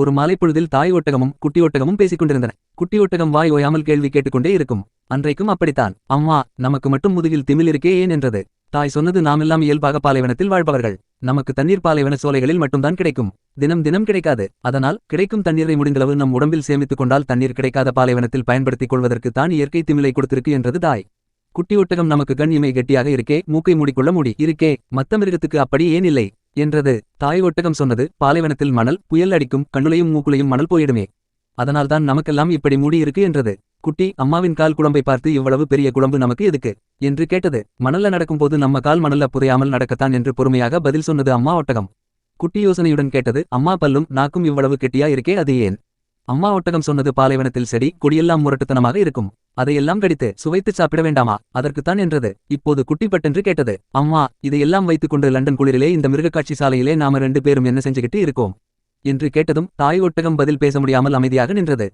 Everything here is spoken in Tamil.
ஒரு மாலைப்பொழுதில் தாய் ஒட்டகமும் குட்டி ஒட்டகமும் பேசிக் கொண்டிருந்தன குட்டி ஒட்டகம் வாய் ஓயாமல் கேள்வி கேட்டுக்கொண்டே இருக்கும். அன்றைக்கும் அப்படித்தான். அம்மா நமக்கு மட்டும் முதுகில் திமில் இருக்கே ஏன் என்றது? தாய் சொன்னது நாமெல்லாம் இயல்பாக பாலைவனத்தில் வாழ்பவர்கள். நமக்கு தண்ணீர் பாலைவன சோலைகளில் மட்டும்தான் கிடைக்கும். தினம் தினம் கிடைக்காது. அதனால் கிடைக்கும் தண்ணீரை முடிந்தளவு நம் உடம்பில் சேமித்துக் கொண்டால் தண்ணீர் கிடைக்காத பாலைவனத்தில் பயன்படுத்திக் கொள்வதற்கு தான் இயற்கை திமிலை கொடுத்திருக்கு என்றது தாய். குட்டி ஒட்டகம் நமக்கு கண் இமை கெட்டியாக இருக்கே மூக்கை மூடிக்கொள்ள முடி. இருக்கே மத்த மிருகத்துக்கு அப்படி ஏன் இல்லை? என்றது. தாய் ஒட்டகம் சொன்னது பாலைவனத்தில் மணல் புயல் அடிக்கும் கண்ணுலையும் மூக்குலையும் மணல் போயிடுமே. அதனால்தான் நமக்கெல்லாம் இப்படி மூடியிருக்கு என்றது. குட்டி அம்மாவின் கால் குழம்பை பார்த்து இவ்வளவு பெரிய குழம்பு நமக்கு எதுக்கு? என்று கேட்டது. மணல்ல நடக்கும்போது நம்ம கால் மணல்ல புதையாமல் நடக்கத்தான் என்று பொறுமையாக பதில் சொன்னது அம்மா ஒட்டகம். குட்டி யோசனையுடன் கேட்டது. அம்மா பல்லும் நாக்கும் இவ்வளவு கெட்டியா இருக்கே அது ஏன்? அம்மா ஒட்டகம் சொன்னது பாலைவனத்தில் செடி கொடியெல்லாம் முரட்டுத்தனமாக இருக்கும். அதையெல்லாம் கடித்து சுவைத்துச் சாப்பிட வேண்டாமா? அதற்குத்தான் என்றது. இப்போது குட்டிப்பட்டென்று கேட்டது. அம்மா இதையெல்லாம் வைத்துக்கொண்டு லண்டன் குளிரிலே இந்த மிருகக்காட்சி சாலையிலே நாம ரெண்டு பேரும் என்ன செஞ்சுகிட்டு இருக்கோம்? என்று கேட்டதும் தாய் ஒட்டகம் பதில் பேச முடியாமல் அமைதியாக நின்றது.